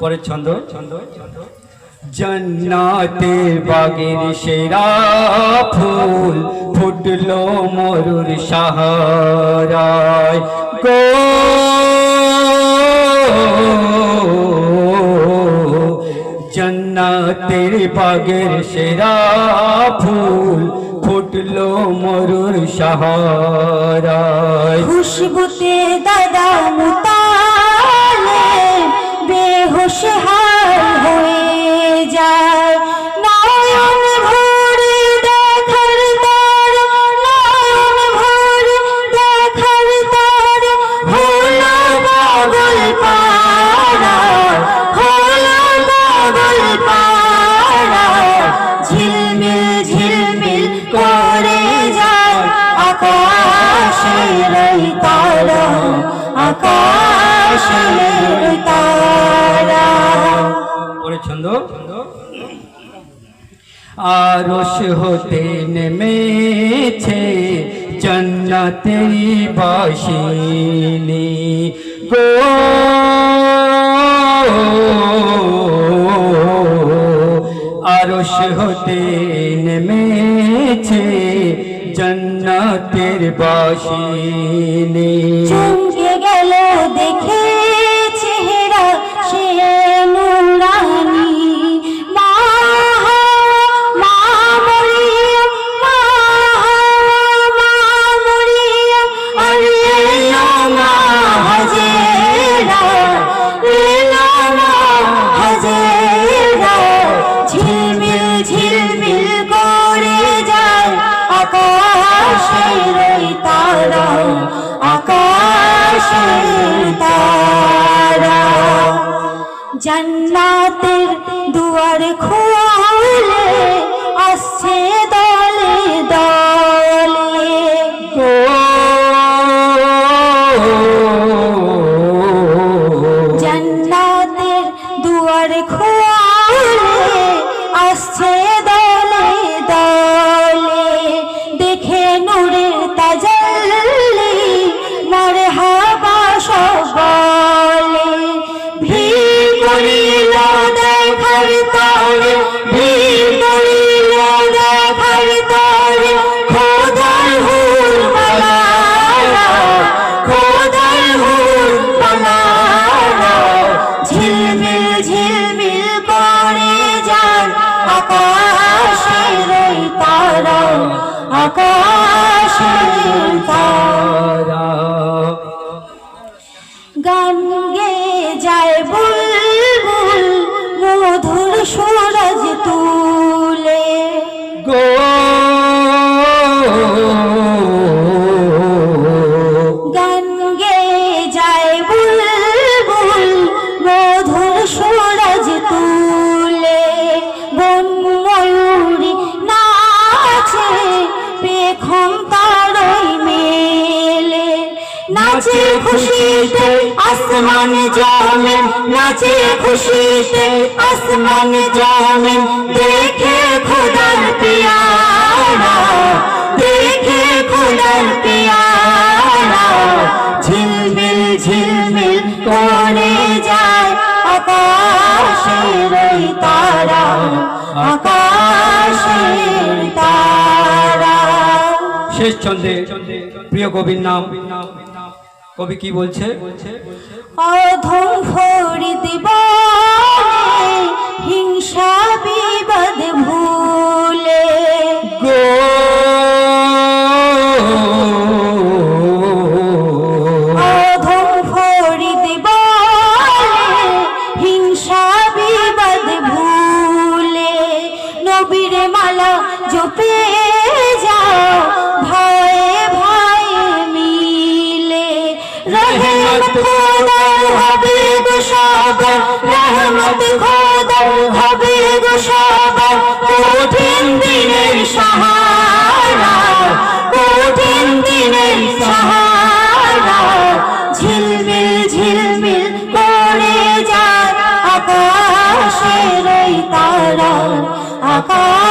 পরের ছন্দ। ছন্দ জন্নাতে বাগের সেরা ফুল ফুটলো মরুর সাহারায়। গো জন্নাতের বাগের সেরা ফুল ফুটলো মরুর সাহারায়। খুশবুতে দাদা আকাশের তারা। পরে ছন্দ। আরশ হতে নেমেছে জন্নতেরি বাসিনী গো। আরশ হতে নেমেছে, জন্নতের বাসিনী। দেখে চেহারা সে নুরানি মা মা মরিয়ম মা মা মরিয়ম আরে মা হাজেরা এলো মা হাজেরা, ঝিলমিল ঝিলমিল করে যায়। আকাশের তারা আকাশের তারা জান্নাতের দুয়ার খুলে আসছে আকাশের তারা। গান গেয়ে যায় বুলবুল মধুর সুরজ তুলে তারই মেলে। নাচে খুশিতে আসমান জমে, নাচে খুশিতে আসমান জমে। দেখে খুদার পিয়ারা, দেখে খুদার পিয়ারা। ঝিলমিল ঝিলমিল করে যায় আকাশের তারা আকাশের তারা। শেষ ছন্দে প্রিয় কবির নাম। কবি কি বলছে? অধম ফরিদ হিংসা খোদা হবে গো সবার। কঠিন দিনের সাহারা, কঠিন দিনের সাহারা। ঝিলমিল ঝিলমিল করে যায় আকাশের তারা। আকাশ